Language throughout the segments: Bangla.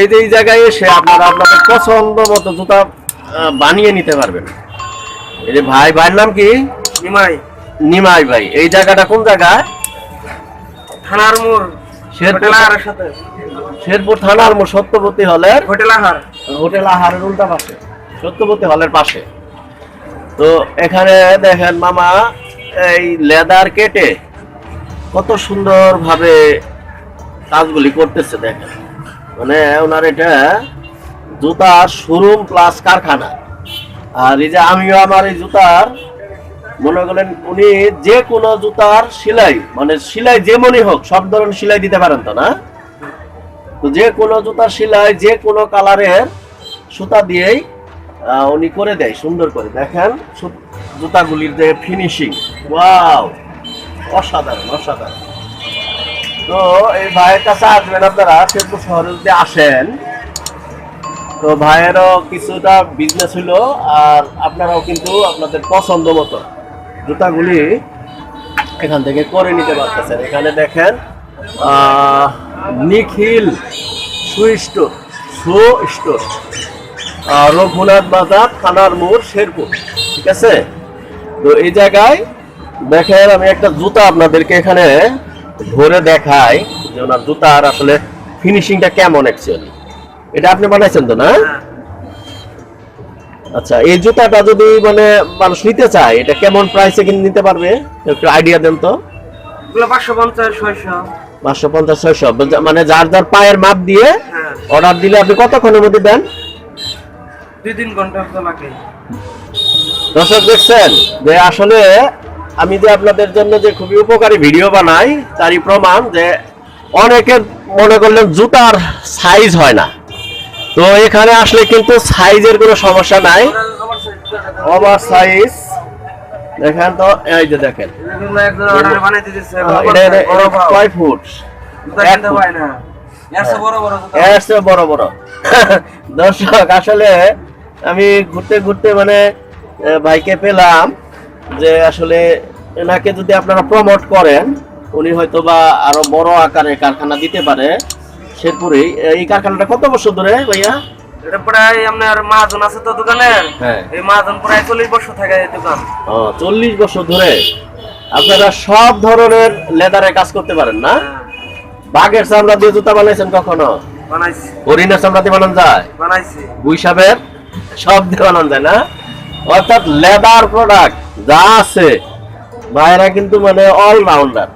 এই যে এই জায়গায় এসে আপনারা আপনাদের পছন্দ মতো জুতা বানিয়ে নিতে পারবেন। এই যে ভাই ভাইয়ের নাম কি? নিমাই। নিমাই ভাই এই জায়গাটা কোন জায়গায়? থানার মোড় শেরপুর হোটেল সাথে। শেরপুর থানার মোড় সত্যবতী হলের হোটেল আহার। হোটেল আহারের উল্টা পাশে সত্যবতী হলের পাশে। তো এখানে দেখেন মামা এই লেদার কেটে কত সুন্দর ভাবে কাজগুলি করতেছে দেখেন। মানে ওনার এটা জুতার শোরুম প্লাস কারখানা। আর এই যে আমিও আমার এই জুতার, মনে করেন উনি যে কোনো জুতার সেলাই মানে সেলাই যেমনই হোক, সব ধরনের সেলাই দিতে পারেন তো না? তো যে কোনো জুতার সেলাই, যে কোনো কালারের সুতা দিয়েই উনি করে দেয়, সুন্দর করে। দেখেন জুতাগুলির যে ফিনিশিং ওয়াও অসাধারণ অসাধারণ। তো এই ভাইয়ের কাছে আসবেন আপনারা শেরপুর শহরে যদি আসেন, তো ভাইয়েরও কিছুটা বিজনেস হইল আর আপনারাও কিন্তু আপনাদের পছন্দ মতো জুতাগুলি এখান থেকে করে নিতে পারতেছেন। এখানে দেখেন নিখিল সু স্টোর সু স্টোর রঘুনাথ বাজার, থানার মোড় শেরপুর, ঠিক আছে? তো এই জায়গায় দেখেন আমি একটা জুতা আপনাদেরকে এখানে ধরে দেখাই যে ওনার জুতার আসলে ফিনিশিংটা কেমন অ্যাকচুয়ালি এটা আপনি বানাইছেন তো না? আচ্ছা এই জুতাটা যদি মানে মানুষ নিতে চায় এটা কেমন প্রাইসে কিনে নিতে পারবে? একটু আইডিয়া দেন তো। পাঁচশো পঞ্চাশ ছয়শো। পাঁচশো পঞ্চাশ ছয়শো। মানে যার যার পায়ের মাপ দিয়ে হ্যাঁ। অর্ডার দিলে আপনি কতক্ষণের মধ্যে দেন? দুই তিন ঘণ্টা লাগে দর্শক দেখছেন যে আসলে আমি যে আপনাদের জন্য যে খুবই উপকারী ভিডিও বানাই, তারই প্রমাণ যে অনেকে মনে করলেন জুতার সাইজ হয় না। তো এখানে আসলে কিন্তু সাইজের কোনো সমস্যা নাই। ওভার সাইজ দেখেন তো, এই যে দেখেন। ফুট? চেয়ে বড় বড়। দর্শক, আসলে আমি ঘুরতে ঘুরতে মানে ভাইকে পেলাম। যে আসলে এনাকে যদি আপনারা প্রমোট করেন উনি হয়তো বা আরও বড় আকারে কারখানা দিতে পারে শেরপুরেই। এই কারখানাটা কত বছর ধরে ভাইয়া? এটা প্রায় আপনার মাহাজন আছে তো দোকানের হ্যাঁ। এই মাহাজন প্রায় চল্লিশ বছর থাকে এই দোকান। ও চল্লিশ বছর ধরে। আপনারা সব ধরনের লেদারে কাজ করতে পারেন না? বাঘের চামড়া দিয়ে জুতা বানাইছেন কখনো? বানাইছি। হরিণের চামড়া দিয়ে বানানো যায়? বানাইছি। সব দিয়ে বানানো যায় না? অর্থাৎ লেদার প্রোডাক্ট যা আছে। ভাইরা কিন্তু মানে অলরাউন্ডার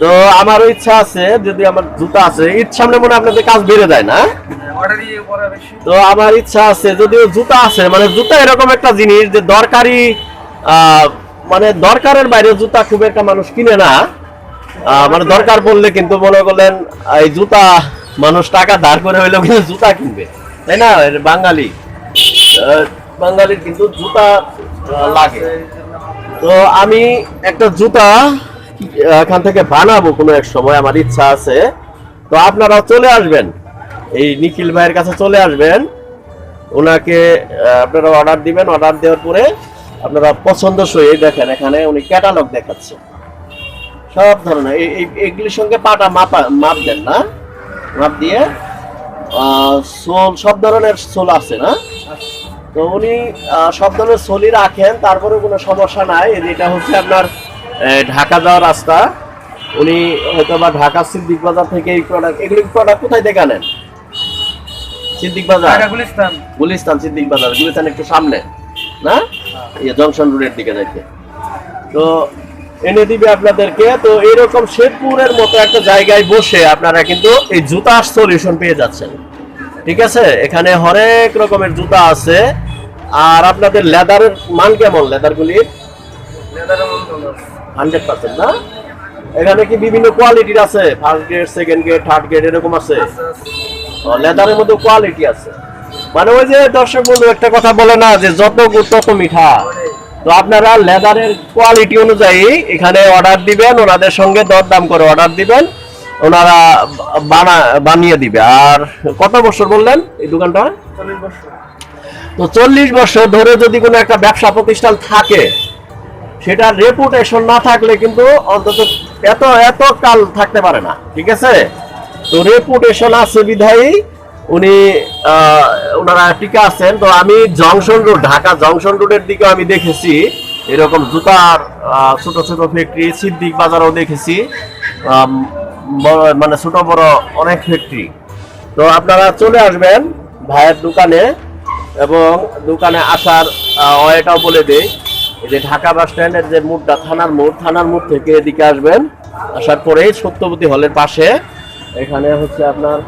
তো আমারও ইচ্ছা আছে, যদি আমার জুতা আছে ঈদ সামনে মনে আপনাদের কাজ বেড়ে যায় না? তো আমার ইচ্ছা আছে, যদিও জুতা আছে মানে জুতা এরকম একটা জিনিস যে দরকারি মানে দরকারের বাইরে জুতা খুব একটা মানুষ কিনে না। মানে দরকার পড়লে কিন্তু মনে করলেন, এই জুতা মানুষ টাকা ধার করে হইলেও কিন্তু জুতা কিনবে। তাই না? বাঙালি। বাঙালির কিন্তু জুতা লাগে। তো আমি একটা জুতা এখান থেকে বানাবো কোনো এক সময়, আমার ইচ্ছা আছে। তো আপনারা চলে আসবেন। এই নিখিল ভাইয়ের কাছে চলে আসবেন। ওনাকে আপনারা অর্ডার দিবেন অর্ডার দেওয়ার পরে আপনারা পছন্দসই দেখেন এখানে উনি ক্যাটালগ দেখাচ্ছে। সব ধরনের, এই এইগুলির সঙ্গে পাটা মাপা, মাপ দেন না। মাপ দিয়ে সোল, সব ধরনের সোল আছে না? তো উনি সব ধরনের সোলই রাখেন তারপরে কোনো সমস্যা নাই। এটা হচ্ছে আপনার ঢাকা যাওয়ার রাস্তা। উনি হয়তো বা ঢাকা সিদ্দিক বাজার থেকে এই প্রোডাক্ট এগুলি প্রোডাক্ট কোথায় থেকে আনেন? সিদ্দিক বাজার? গুলিস্তান। গুলিস্তান সিদ্দিক বাজার। গুলিস্তান একটু সামনে না? ইয়ে জংশন রোডের দিকে যাইতে। তো এনে দিবে আপনাদেরকে। তো এরকম শেরপুরের মতো একটা জায়গায় বসে আপনারা কিন্তু এই জুতার সলিউশন পেয়ে যাচ্ছেন। ঠিক আছে? এখানে হরেক রকমের জুতা আছে। আর আপনাদের লেদারের মান কেমন লেদারগুলির হান্ড্রেড পার্সেন্ট না? এখানে কি বিভিন্ন কোয়ালিটির আছে? First grade second grade third grade এরকম আছে? লেদারের মধ্যে কোয়ালিটি আছে। মানে ওই যে দর্শক বন্ধু একটা কথা বলে না যে যত গুড় তত মিঠা। তো আপনারা লেদারের কোয়ালিটি অনুযায়ী এখানে অর্ডার দিবেন ওনাদের সঙ্গে দরদাম করে অর্ডার দিবেন ওনারা বানা বানিয়ে দিবে। আর কত বছর বললেন এই দোকানটা? চল্লিশ বছর। তো চল্লিশ বছর ধরে যদি কোনো একটা ব্যবসা প্রতিষ্ঠান থাকে, সেটার রেপুটেশন না থাকলে কিন্তু অন্তত এত এত কাল থাকতে পারে না, ঠিক আছে? তো রেপুটেশন আছে বিধায়ী উনি ওনারা টিকা আছেন। তো আমি জংশন রোড, ঢাকা জংশন রোডের দিকে আমি দেখেছি, এরকম জুতার ছোট ছোট ফ্যাক্টরি সিদ্দিক বাজারও দেখেছি মানে ছোট বড় অনেক ফ্যাক্টরি তো আপনারা চলে আসবেন ভাইয়ের দোকানে। এবং দোকানে আসার ওয়েটাও বলে এই যে ঢাকা বাস স্ট্যান্ডের যে মোড়টা, থানার মোড় থানার মোড় থেকে এদিকে আসবেন। আসার পরেই সত্যবতী হলের পাশে, এখানে হচ্ছে আপনার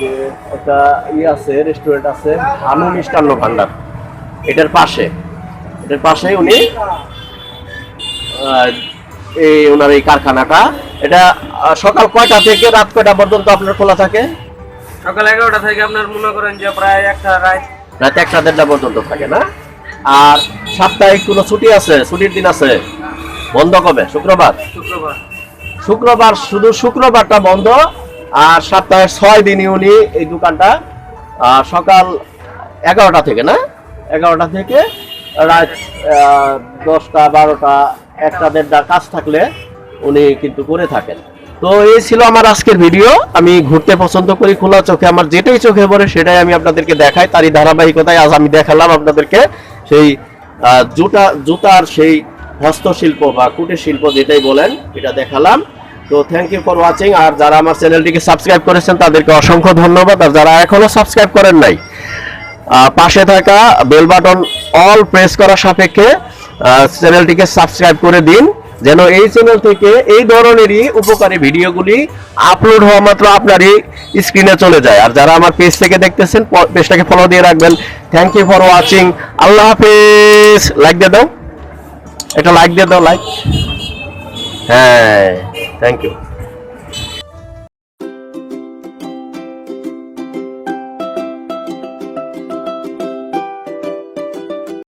যে একটা ই আছে রেস্টুরেন্ট আছে ভানু মিষ্টান্ন ভান্ডার এটার পাশে এটার পাশে উনি এই ওনার এই কারখানাটা। এটা সকাল কয়টা থেকে রাত কয়টা পর্যন্ত আপনার খোলা থাকে? সকাল এগারোটা থেকে আপনার মনে করেন যে প্রায় একটা রাত রাত একটা দেড়টা পর্যন্ত থাকে না? আর সাপ্তাহিক কোনো ছুটি আছে? ছুটির দিন আছে? বন্ধ কবে? শুক্রবার? শুক্রবার। শুক্রবার শুধু শুক্রবারটা বন্ধ আর সপ্তাহে ছয় দিনই উনি এই দোকানটা সকাল এগারোটা থেকে না? এগারোটা থেকে রাত দশটা বারোটা একটা দেড়টা কাজ থাকলে উনি কিন্তু করে থাকেন। তো এই ছিল আমার আজকের ভিডিও আমি ঘুরতে পছন্দ করি, খোলা চোখে, আমার যেটাই চোখে পড়ে সেটাই আমি আপনাদেরকে দেখাই। তারই ধারাবাহিকতায় আজ আমি দেখালাম আপনাদেরকে সেই জুতা জুতার সেই হস্তশিল্প বা কুটির শিল্প যেটাই বলেন, এটা দেখালাম। তো থ্যাংক ইউ ফর ওয়াচিং আর যারা আমার চ্যানেলটিকে সাবস্ক্রাইব করেছেন, তাদেরকে অসংখ্য ধন্যবাদ। আর যারা এখনও সাবস্ক্রাইব করেন নাই পাশে থাকা বেল বাটন অল প্রেস করা সাপেক্ষে চ্যানেলটিকে সাবস্ক্রাইব করে দিন। যেন এই চ্যানেল থেকে এই ধরনেরই উপকারী ভিডিওগুলি আপলোড হওয়া মাত্র আপনারই স্ক্রিনে চলে যায়। আর যারা আমার পেজ থেকে দেখতেছেন পেজটাকে ফলো দিয়ে রাখবেন। থ্যাংক ইউ ফর ওয়াচিং আল্লাহ হাফেজ। লাইক দিয়ে দাও। এটা লাইক দিয়ে দাও লাইক হ্যাঁ থ্যাংক ইউ